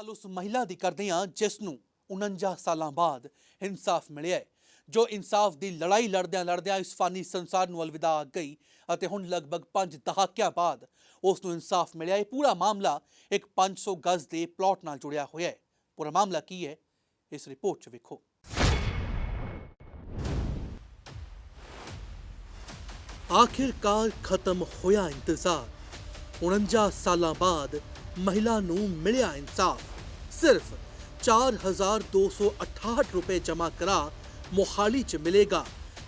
ਗੱਲ ਉਸ ਮਹਿਲਾ ਦੀ ਕਰਦੇ ਹਾਂ ਜਿਸ ਨੂੰ 49 ਸਾਲਾਂ ਬਾਅਦ ਇਨਸਾਫ ਮਿਲਿਆ ਹੈ, ਜੋ ਇਨਸਾਫ ਦੀ ਲੜਾਈ ਲੜਦਿਆਂ ਲੜਦਿਆਂ ਇਸ ਫਾਨੀ ਸੰਸਾਰ ਨੂੰ ਅਲਵਿਦਾ ਆ ਗਈ ਅਤੇ ਹੁਣ ਲਗਭਗ 5 ਦਹਾਕਿਆਂ ਬਾਅਦ ਉਸ ਨੂੰ ਇਨਸਾਫ ਮਿਲਿਆ ਇਹ ਪੂਰਾ ਮਾਮਲਾ ਇੱਕ 500 ਗਜ਼ ਦੇ ਪਲਾਟ ਨਾਲ ਜੁੜਿਆ ਹੋਇਆ ਹੈ। ਪੂਰਾ ਮਾਮਲਾ ਕੀ ਹੈ, ਇਸ ਰਿਪੋਰਟ 'ਚ ਵੇਖੋ। ਆਖਿਰਕਾਰ ਖਤਮ ਹੋਇਆ ਇੰਤਜ਼ਾਰ। 49 ਸਾਲਾਂ ਬਾਅਦ ਮਹਿਲਾ ਨੂੰ ਮਿਲਿਆ ਇਨਸਾਫ। ਸਿਰਫ 4268 ਰੁਪਏ ਜਮ੍ਹਾਂ ਕਰਾ ਮੋਹਾਲੀ 'ਚ ਮਿਲੇਗਾ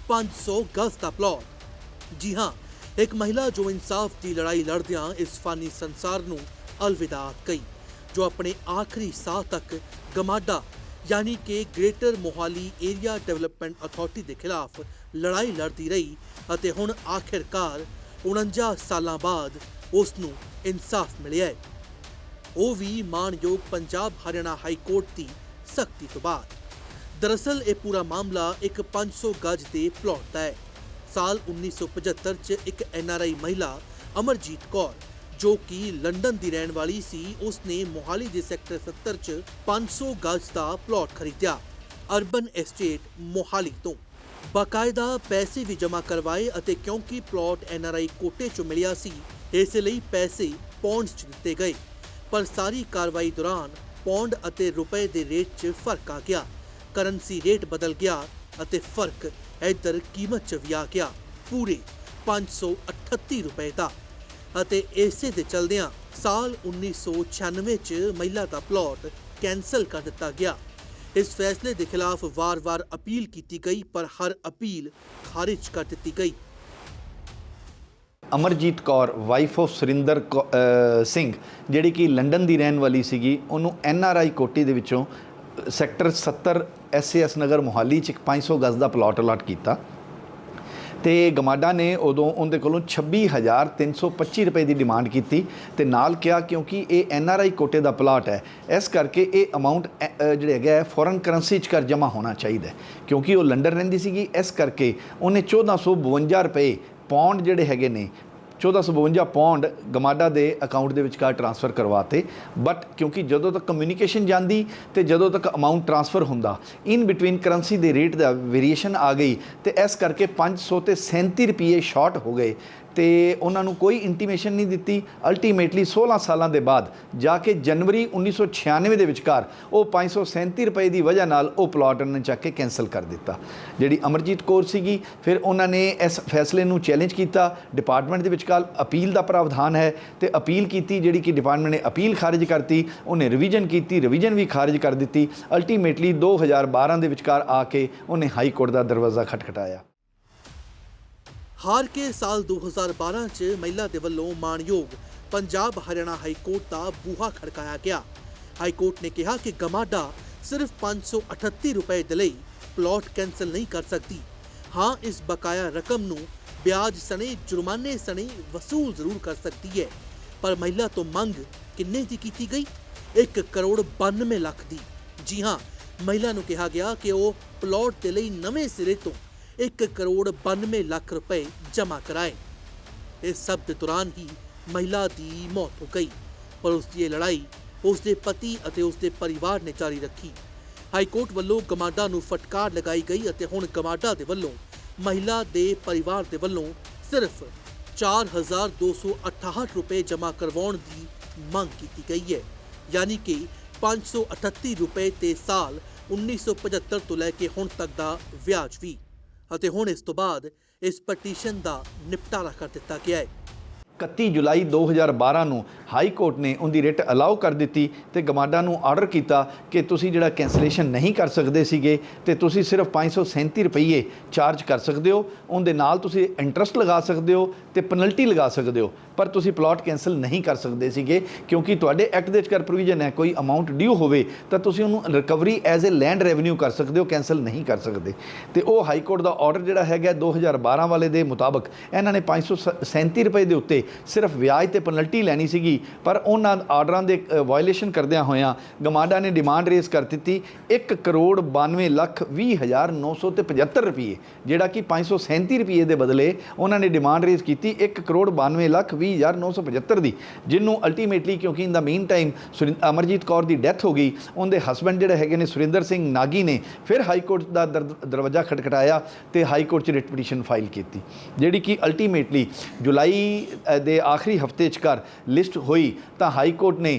500 ਗਜ਼ ਦਾ ਪਲਾਟ ਜੀ ਹਾਂ ਇੱਕ ਮਹਿਲਾ ਜੋ ਇਨਸਾਫ ਦੀ ਲੜਾਈ ਲੜਦਿਆਂ ਇਸ ਫਾਨੀ ਸੰਸਾਰ ਨੂੰ ਅਲਵਿਦਾ ਕਹੀ ਜੋ ਆਪਣੇ ਆਖਰੀ ਸਾਹ ਤੱਕ ਗਮਾਡਾ ਯਾਨੀ ਕਿ greater Mohali area development authority ਦੇ ਖਿਲਾਫ ਲੜਾਈ ਲੜਦੀ ਰਹੀ ਅਤੇ ਹੁਣ ਆਖਿਰਕਾਰ 49 ਸਾਲਾਂ ਬਾਅਦ ਉਸ ਨੂੰ ਇਨਸਾਫ ਮਿਲਿਆ ਹੈ ਉਹ ਵੀ ਮਾਣਯੋਗ ਪੰਜਾਬ ਹਰਿਆਣਾ ਹਾਈ ਕੋਰਟ ਦੀ ਸਖਤੀ ਤੋਂ ਬਾਅਦ। ਦਰਅਸਲ, ਇਹ ਪੂਰਾ ਮਾਮਲਾ ਇੱਕ 500 ਗਜ ਦੇ ਪਲਾਟ ਦਾ ਹੈ। ਸਾਲ 1975 ਚ ਇੱਕ ਐਨਆਰਆਈ ਮਹਿਲਾ ਅਮਰਜੀਤ ਕੌਰ, ਜੋ ਕਿ ਲੰਡਨ ਦੀ ਰਹਿਣ ਵਾਲੀ ਸੀ ਉਸ ਨੇ ਮੋਹਾਲੀ ਦੇ ਸੈਕਟਰ 70 ਚ 500 ਗਜ ਦਾ ਪਲਾਟ ਖਰੀਦਿਆ, ਅਰਬਨ ਐਸਟੇਟ ਮੋਹਾਲੀ ਤੋਂ। ਬਾਕਾਇਦਾ ਪੈਸੇ ਵੀ ਜਮ੍ਹਾਂ ਕਰਵਾਏ ਅਤੇ ਕਿਉਂਕਿ ਪਲਾਟ ਐਨਆਰਆਈ ਕੋਟੇ ਚੋਂ ਮਿਲਿਆ ਸੀ, ਇਸ ਲਈ ਪੈਸੇ ਪੌਂਡਸ ਚ ਦਿੱਤੇ ਗਏ। ਪਰ ਸਾਰੀ ਕਾਰਵਾਈ ਦੌਰਾਨ ਪੌਂਡ ਅਤੇ ਰੁਪਏ ਦੇ ਰੇਟ 'ਚ ਫ਼ਰਕ ਆ ਗਿਆ। ਕਰੰਸੀ ਰੇਟ ਬਦਲ ਗਿਆ ਅਤੇ ਫ਼ਰਕ ਇੱਧਰ ਕੀਮਤ 'ਚ ਵੀ ਆ ਗਿਆ, ਪੂਰੇ 538 ਰੁਪਏ ਦਾ। ਅਤੇ ਇਸੇ ਦੇ ਚਲਦਿਆਂ ਸਾਲ 1996 'ਚ ਮਹਿਲਾ ਦਾ ਪਲਾਟ ਕੈਨਸਲ ਕਰ ਦਿੱਤਾ ਗਿਆ। ਇਸ ਫੈਸਲੇ ਦੇ ਖਿਲਾਫ ਵਾਰ-ਵਾਰ ਅਪੀਲ ਕੀਤੀ ਗਈ, ਪਰ ਹਰ ਅਪੀਲ ਖਾਰਿਜ ਕਰ ਦਿੱਤੀ ਗਈ। ਅਮਰਜੀਤ ਕੌਰ ਵਾਈਫ ਆਫ ਸੁਰਿੰਦਰ ਕੌ- ਸਿੰਘ ਜਿਹੜੀ ਕਿ ਲੰਡਨ ਦੀ ਰਹਿਣ ਵਾਲੀ ਸੀਗੀ ਉਹਨੂੰ ਐਨ ਆਰ ਆਈ ਕੋਟੀ ਦੇ ਵਿੱਚੋਂ ਅ, sector 70 S S Nagar Mohali ਚ ਇੱਕ 500 ਗਜ਼ ਦਾ ਪਲਾਟ ਅਲਾਟ ਕੀਤਾ। ਤੇ ਗਮਾਡਾ ਨੇ ਉਦੋਂ ਉਹਦੇ ਕੋਲੋਂ 26325 ਰੁਪਏ ਦੀ ਡਿਮਾਂਡ ਕੀਤੀ ਤੇ ਨਾਲ ਕਿਹਾ ਕਿਉਂਕਿ ਇਹ ਐਨ ਆਰ ਆਈ ਕੋਟੇ ਦਾ ਪਲਾਟ ਹੈ ਇਸ ਕਰਕੇ ਇਹ ਅਮਾਉਂਟ ਜਿਹੜਾ ਹੈਗਾ ਹੈ ਫੋਰਨ ਕਰੰਸੀ ਚ ਕਰ ਜਮ੍ਹਾਂ ਹੋਣਾ ਚਾਹੀਦਾ ਕਿਉਂਕਿ ਉਹ ਲੰਡਨ ਰਹਿੰਦੀ ਸੀਗੀ ਇਸ ਕਰਕੇ ਉਹਨੇ 1452 ਰੁਪਏ ਪੌਂਡ ਜਿਹੜੇ ਹੈਗੇ ਨੇ 1452 ਪੌਂਡ ਗਮਾਡਾ ਦੇ ਅਕਾਊਂਟ ਦੇ ਵਿਚਕਾਰ ਟ੍ਰਾਂਸਫਰ ਕਰਵਾਤੇ। ਬਟ ਕਿਉਂਕਿ ਜਦੋਂ ਤੱਕ ਕਮਿਊਨੀਕੇਸ਼ਨ ਜਾਂਦੀ ਤੇ ਜਦੋਂ ਤੱਕ ਅਮਾਉਂਟ ਟ੍ਰਾਂਸਫਰ ਹੁੰਦਾ ਇਨ ਬਿਟਵੀਨ ਕਰੰਸੀ ਦੇ ਰੇਟ ਦਾ ਵੇਰੀਏਸ਼ਨ ਆ ਗਈ ਤੇ ਇਸ ਕਰਕੇ 500 ਤੇ 37 ਰੁਪਏ ਸ਼ਾਰਟ ਹੋ ਗਏ। ਤੇ ਉਹਨਾਂ ਨੂੰ ਕੋਈ ਇੰਟੀਮੇਸ਼ਨ ਨਹੀਂ ਦਿੱਤੀ। ਅਲਟੀਮੇਟਲੀ 16 ਸਾਲਾਂ ਦੇ ਬਾਅਦ ਜਾ ਕੇ ਜਨਵਰੀ 1996 ਦੇ ਵਿਚਕਾਰ ਉਹ 537 ਰੁਪਏ ਦੀ ਵਜ੍ਹਾ ਨਾਲ ਉਹ ਪਲਾਟ ਉਹਨਾਂ ਨੇ ਚੱਕ ਕੇ ਕੈਨਸਲ ਕਰ ਦਿੱਤਾ। ਜਿਹੜੀ ਅਮਰਜੀਤ ਕੌਰ ਸੀਗੀ, ਫਿਰ ਉਹਨਾਂ ਨੇ ਇਸ ਫੈਸਲੇ ਨੂੰ ਚੈਲੰਜ ਕੀਤਾ। ਡਿਪਾਰਟਮੈਂਟ ਦੇ ਵਿਚਕਾਰ ਅਪੀਲ ਦਾ ਪ੍ਰਾਵਧਾਨ ਹੈ ਤੇ ਅਪੀਲ ਕੀਤੀ ਜਿਹੜੀ ਕਿ ਡਿਪਾਰਟਮੈਂਟ ਨੇ ਅਪੀਲ ਖਾਰਜ ਕਰਤੀ, ਉਹਨੇ ਰਿਵੀਜ਼ਨ ਕੀਤੀ ਰਿਵੀਜ਼ਨ ਵੀ ਖਾਰਜ ਕਰ ਦਿੱਤੀ। ਅਲਟੀਮੇਟਲੀ 2012 ਦੇ ਵਿਚਕਾਰ ਆ ਕੇ ਉਹਨੇ ਹਾਈ ਕੋਰਟ ਦਾ ਦਰਵਾਜ਼ਾ ਖਟਖਟਾਇਆ। ਹਾਰ ਕੇ ਸਾਲ 2012 ਚ ਮਹਿਲਾ ਦੇ ਵੱਲੋਂ ਮਾਣਯੋਗ ਪੰਜਾਬ ਹਰਿਆਣਾ ਹਾਈ ਕੋਰਟ ਦਾ ਬੂਹਾ ਖੜਕਾਇਆ ਗਿਆ। ਹਾਈ ਕੋਰਟ ਨੇ ਕਿਹਾ ਕਿ ਗਮਾਡਾ ਸਿਰਫ 538 ਰੁਪਏ ਦੇ ਲਈ ਪਲਾਟ ਕੈਨਸਲ ਨਹੀਂ ਕਰ ਸਕਦੀ। ਹਾਂ, ਇਸ ਬਕਾਇਆ ਰਕਮ ਨੂੰ ਵਿਆਜ ਸਣੇ ਜੁਰਮਾਨੇ ਸਣੇ ਵਸੂਲ ਜ਼ਰੂਰ ਕਰ ਸਕਦੀ ਹੈ ਪਰ ਮਹਿਲਾ ਤੋਂ ਮੰਗ ਕਿੰਨੇ ਦੀ ਕੀਤੀ ਗਈ 1 ਕਰੋੜ 92 ਲੱਖ ਦੀ ਜੀ ਹਾਂ ਮਹਿਲਾ ਨੂੰ ਕਿਹਾ ਗਿਆ ਕਿ ਉਹ ਪਲਾਟ ਦੇ ਲਈ ਨਵੇਂ ਸਿਰੇ ਤੋਂ 1 ਕਰੋੜ 92 ਲੱਖ ਰੁਪਏ ਜਮ੍ਹਾਂ ਕਰਾਏ ਇਸ ਸਭ ਦੇ ਦੌਰਾਨ ਹੀ ਮਹਿਲਾ ਦੀ ਮੌਤ ਹੋ ਗਈ ਪਰ ਉਸ ਦੀ ਇਹ ਲੜਾਈ ਉਸ ਦੇ ਪਤੀ ਅਤੇ ਉਸ ਦੇ ਪਰਿਵਾਰ ਨੇ ਜਾਰੀ ਰੱਖੀ ਹਾਈ ਕੋਰਟ ਵੱਲੋਂ ਗਮਾਡਾ ਨੂੰ ਫਟਕਾਰ ਲਗਾਈ ਗਈ ਅਤੇ ਹੁਣ ਗਮਾਡਾ ਦੇ ਵੱਲੋਂ ਮਹਿਲਾ ਦੇ ਪਰਿਵਾਰ ਦੇ ਵੱਲੋਂ ਸਿਰਫ 4268 ਰੁਪਏ ਜਮ੍ਹਾਂ ਕਰਵਾਉਣ ਦੀ ਮੰਗ ਕੀਤੀ ਗਈ ਹੈ। ਯਾਨੀ ਕਿ 538 ਰੁਪਏ ਤੇ ਸਾਲ 1975 ਤੋਂ ਲੈ ਕੇ ਹੁਣ ਤੱਕ ਦਾ ਵਿਆਜ ਵੀ। ਅਤੇ ਹੁਣ ਇਸ ਤੋਂ ਬਾਅਦ ਇਸ ਪਟੀਸ਼ਨ ਦਾ ਨਿਪਟਾਰਾ ਕਰ ਦਿੱਤਾ ਗਿਆ ਹੈ। 31 ਜੁਲਾਈ 2012 ਨੂੰ ਹਾਈ ਕੋਰਟ ਨੇ ਉਹਦੀ ਰਿਟ ਅਲਾਉ ਕਰ ਦਿੱਤੀ ਤੇ ਗਮਾਡਾ ਨੂੰ ਆਰਡਰ ਕੀਤਾ ਕਿ ਤੁਸੀਂ ਜਿਹੜਾ ਕੈਂਸਲੇਸ਼ਨ ਨਹੀਂ ਕਰ ਸਕਦੇ ਸੀਗੇ ਤੇ ਤੁਸੀਂ ਸਿਰਫ 537 ਰੁਪਏ ਚਾਰਜ ਕਰ ਸਕਦੇ ਹੋ, ਉਹਦੇ ਨਾਲ ਤੁਸੀਂ ਇੰਟਰਸਟ ਲਗਾ ਸਕਦੇ ਹੋ ਤੇ ਪੈਨਲਟੀ ਲਗਾ ਸਕਦੇ ਹੋ। ਪਰ ਤੁਸੀਂ ਪਲਾਟ ਕੈਂਸਲ ਨਹੀਂ ਕਰ ਸਕਦੇ ਸੀਗੇ, ਕਿਉਂਕਿ ਤੁਹਾਡੇ ਐਕਟ ਦੇ ਵਿੱਚ ਪ੍ਰੋਵੀਜ਼ਨ ਹੈ ਕੋਈ ਅਮਾਉਂਟ ਡਿਊ ਹੋਵੇ, ਤਾਂ ਤੁਸੀਂ ਉਹਨੂੰ recovery as a land revenue ਕਰ ਸਕਦੇ ਹੋ, ਕੈਂਸਲ ਨਹੀਂ ਕਰ ਸਕਦੇ। ਤੇ ਉਹ ਹਾਈ ਕੋਰਟ ਦਾ ਆਰਡਰ ਜਿਹੜਾ ਹੈਗਾ 2012 ਵਾਲੇ ਦੇ ਮੁਤਾਬਕ, ਇਹਨਾਂ ਨੇ 537 ਰੁਪਏ ਦੇ ਉੱਤੇ ਸਿਰਫ ਵਿਆਜ ਤੇ ਪੈਨਲਟੀ ਲੈਣੀ ਸੀਗੀ, ਪਰ ਉਹਨਾਂ ਆਰਡਰਾਂ ਦੇ ਵਾਇਲੇਸ਼ਨ ਕਰਦਿਆਂ ਹੋਇਆਂ ਗਮਾਡਾ ਨੇ ਡਿਮਾਂਡ ਰੇਜ਼ ਕਰ ਦਿੱਤੀ। 1 ਕਰੋੜ 92 ਲੱਖ 20 ਹਜ਼ਾਰ 975 ਰੁਪਏ, ਜਿਹੜਾ ਕਿ 537 ਰੁਪਏ ਦੇ ਬਦਲੇ ਉਹਨਾਂ ਨੇ ਡਿਮਾਂਡ ਰੇਜ਼ ਕੀਤੀ। 1 ਕਰੋੜ 92 ਲੱਖ 20975 ਦੀ ਜਿਹਨੂੰ ਅਲਟੀਮੇਟਲੀ ਕਿਉਂਕਿ in the mean time Amarjeet Kaur the death ਹੋ ਗਈ, ਉਹਦੇ ਹਸਬੰਡ ਜਿਹੜੇ ਹੈਗੇ ਨੇ ਸੁਰਿੰਦਰ ਸਿੰਘ ਨਾਗੀ ਨੇ ਫਿਰ ਹਾਈ ਕੋਰਟ ਦਾ ਦਰ- ਦਰਵਾਜ਼ਾ ਖਟਖਟਾਇਆ ਤੇ ਹਾਈ ਕੋਰਟ 'ਚ ਰਿਟ ਪਟੀਸ਼ਨ ਫਾਈਲ ਕੀਤੀ, ਜਿਹੜੀ ਕਿ ਅਲਟੀਮੇਟਲੀ ਜੁਲਾਈ ਦੇ ਆਖਰੀ ਹਫ਼ਤੇ 'ਚ ਕਰ ਲਿਸਟ ਹੋਈ, ਤਾਂ ਹਾਈ ਕੋਰਟ ਨੇ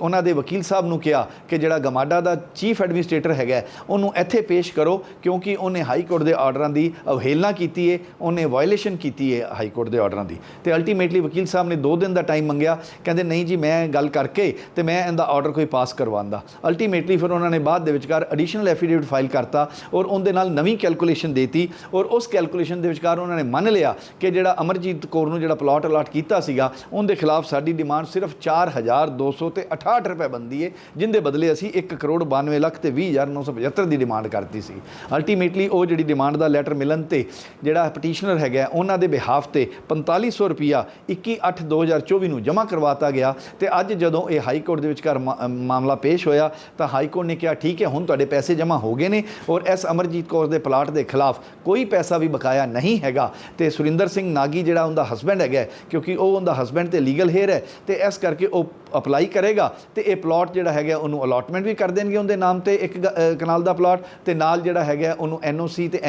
ਉਹਨਾਂ ਦੇ ਵਕੀਲ ਸਾਹਿਬ ਨੂੰ ਕਿਹਾ ਕਿ ਜਿਹੜਾ ਗਮਾਡਾ ਦਾ ਚੀਫ ਐਡਮਿਨਿਸਟ੍ਰੇਟਰ ਹੈਗਾ ਉਹਨੂੰ ਇੱਥੇ ਪੇਸ਼ ਕਰੋ ਕਿਉਂਕਿ ਉਹਨੇ ਹਾਈ ਕੋਰਟ ਦੇ ਆਰਡਰਾਂ ਦੀ ਅਵਹੇਲਨਾ ਕੀਤੀ ਏ, ਉਹਨੇ ਵਾਇਲੇਸ਼ਨ ਕੀਤੀ ਹੈ ਹਾਈ ਕੋਰਟ ਦੇ ਆਰਡਰਾਂ ਦੀ। ਤੇ ਅਲਟੀਮੇਟਲੀ ਵਕੀਲ ਸਾਹਿਬ ਨੇ 2 ਦਿਨ ਦਾ ਟਾਈਮ ਮੰਗਿਆ, ਕਹਿੰਦੇ ਨਹੀਂ ਜੀ ਮੈਂ ਗੱਲ ਕਰਕੇ ਤੇ ਮੈਂ ਇਹਦਾ ਆਰਡਰ ਕੋਈ ਪਾਸ ਕਰਵਾਉਂਦਾ। ਅਲਟੀਮੇਟਲੀ ਫਿਰ ਉਹਨਾਂ ਨੇ ਬਾਅਦ ਦੇ ਵਿਚਕਾਰ ਐਡੀਸ਼ਨਲ ਐਫੀਡੇਵਿਟ ਫਾਈਲ ਕਰਤਾ ਔਰ ਉਹਦੇ ਨਾਲ ਨਵੀਂ ਕੈਲਕੂਲੇਸ਼ਨ ਦੇਤੀ ਔਰ ਉਸ ਕੈਲਕੂਲੇਸ਼ਨ ਦੇ ਵਿਚਕਾਰ ਉਹਨਾਂ ਨੇ ਮੰਨ ਲਿਆ ਕਿ ਜਿਹੜਾ ਅਮਰਜੀਤ ਕੌਰ ਨੂੰ ਜਿਹੜਾ ਪਲਾਟ ਅਲਾਟ ਕੀਤਾ ਸੀਗਾ, ਉਹਦੇ ਖਿਲਾਫ ਸਾਡੀ ਡਿਮਾਂਡ ਸਿਰਫ 4200 ਤੇ 68 ਰੁਪਏ ਬੰਦੀ ਹੈ ਜਿੰਦੇ ਬਦਲੇ ਅਸੀਂ 1 ਕਰੋੜ 92 ਲੱਖ ਤੇ 20975 ਦੀ ਡਿਮਾਂਡ ਕਰਤੀ ਸੀ। ਅਲਟੀਮੇਟਲੀ ਉਹ ਜਿਹੜੀ ਡਿਮਾਂਡ ਦਾ ਲੈਟਰ ਮਿਲਣ ਤੇ ਜਿਹੜਾ ਪਟੀਸ਼ਨਰ ਹੈਗਾ, ਉਹਨਾਂ ਦੇ ਬਿਹਾਫ ਤੇ 4500 ਰੁਪਿਆ 21/8/2024 ਨੂੰ ਜਮ੍ਹਾਂ ਕਰਵਾਤਾ ਗਿਆ ਤੇ ਅੱਜ ਜਦੋਂ ਇਹ ਹਾਈ ਕੋਰਟ ਦੇ ਵਿਚਕਾਰ ਮਾ- ਮਾਮਲਾ ਪੇਸ਼ ਹੋਇਆ, ਤਾਂ ਹਾਈ ਕੋਰਟ ਨੇ ਕਿਹਾ, ਠੀਕ ਹੈ, ਹੁਣ ਤੁਹਾਡੇ ਪੈਸੇ ਜਮ੍ਹਾਂ ਹੋ ਗਏ ਨੇ ਔਰ ਐਸ ਅਮਰਜੀਤ ਕੌਰ ਦੇ ਪਲਾਟ ਦੇ ਖਿਲਾਫ ਕੋਈ ਪੈਸਾ ਵੀ ਬਕਾਇਆ ਨਹੀਂ ਹੈਗਾ। ਤੇ ਸੁਰਿੰਦਰ ਸਿੰਘ ਨਾਗੀ ਜਿਹੜਾ ਉਹਦਾ ਹਸਬੈਂਡ ਹੈਗਾ, ਕਿਉਂਕਿ ਉਹ ਉਹਦਾ ਹਸਬੈਂਡ ਤੇ ਲੀਗਲ ਹੇਅਰ ਹੈ, ਤੇ ਇਸ ਕਰਕੇ ਉਹ ਅਪਲਾਈ ਕਰੇਗਾ ਤੇ ਇਹ ਪਲਾਟ ਜਿਹੜਾ ਹੈਗਾ ਉਹਨੂੰ ਅਲਾਟਮੈਂਟ ਵੀ ਕਰ ਦੇਣਗੇ ਉਹਦੇ ਨਾਮ ਤੇ ਇੱਕ ਕਨਾਲ ਦਾ ਪਲਾਟ ਤੇ ਨਾਲ ਜਿਹੜਾ ਹੈਗਾ ਉਹਨੂੰ ਐਨਓਸੀ ਤੇ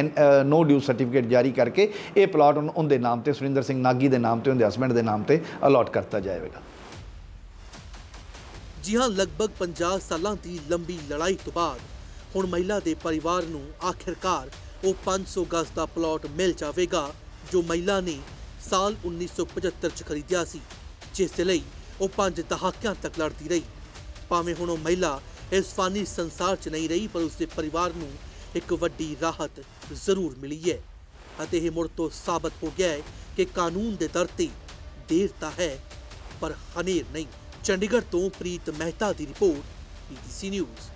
ਨੋ ਡਿਊ ਸਰਟੀਫਿਕੇਟ ਜਾਰੀ ਕਰਕੇ ਇਹ ਪਲਾਟ ਉਹਨੂੰ, ਉਹਦੇ ਨਾਮ ਤੇ ਸੁਰਿੰਦਰ ਸਿੰਘ ਨਾਗੀ ਦੇ ਨਾਮ ਤੇ ਉਹਦੇ ਹਸਬੈਂਡ ਦੇ ਨਾਮ ਤੇ ਅਲਾਟ ਕਰਤਾ ਜਾਏਗਾ। ਜੀ ਹਾਂ, ਲਗਭਗ 50 ਸਾਲਾਂ ਦੀ ਲੰਬੀ ਲੜਾਈ ਤੋਂ ਬਾਅਦ ਹੁਣ ਮਹਿਲਾ ਦੇ ਪਰਿਵਾਰ ਨੂੰ ਆਖਿਰਕਾਰ ਉਹ 500 ਗਜ਼ ਦਾ ਪਲਾਟ ਮਿਲ ਜਾਵੇਗਾ ਜੋ ਮਹਿਲਾ ਨੇ ਸਾਲ 1975 ਚ ਖਰੀਦਿਆ ਸੀ, ਜਿਸ ਲਈ ਉਹ ਪੰਜ ਦਹਾਕਿਆਂ ਤੱਕ ਲੜਦੀ ਰਹੀ। ਭਾਵੇਂ ਹੁਣ ਉਹ ਮਹਿਲਾ ਇਸ ਫਾਨੀ ਸੰਸਾਰ 'ਚ ਨਹੀਂ ਰਹੀ, ਪਰ ਉਸਦੇ ਪਰਿਵਾਰ ਨੂੰ ਇੱਕ ਵੱਡੀ ਰਾਹਤ ਜ਼ਰੂਰ ਮਿਲੀ ਹੈ। ਅਤੇ ਇਹ ਮੁੜ ਤੋਂ ਸਾਬਤ ਹੋ ਗਿਆ ਹੈ ਕਿ ਕਾਨੂੰਨ ਦੇ ਦਰ ਤੇ ਦੇਰ ਤਾਂ ਹੈ, ਪਰ ਹਨੇਰ ਨਹੀਂ। ਚੰਡੀਗੜ੍ਹ ਤੋਂ ਪ੍ਰੀਤ ਮਹਿਤਾ ਦੀ ਰਿਪੋਰਟ ਪੀਟੀਸੀ ਨਿਊਜ਼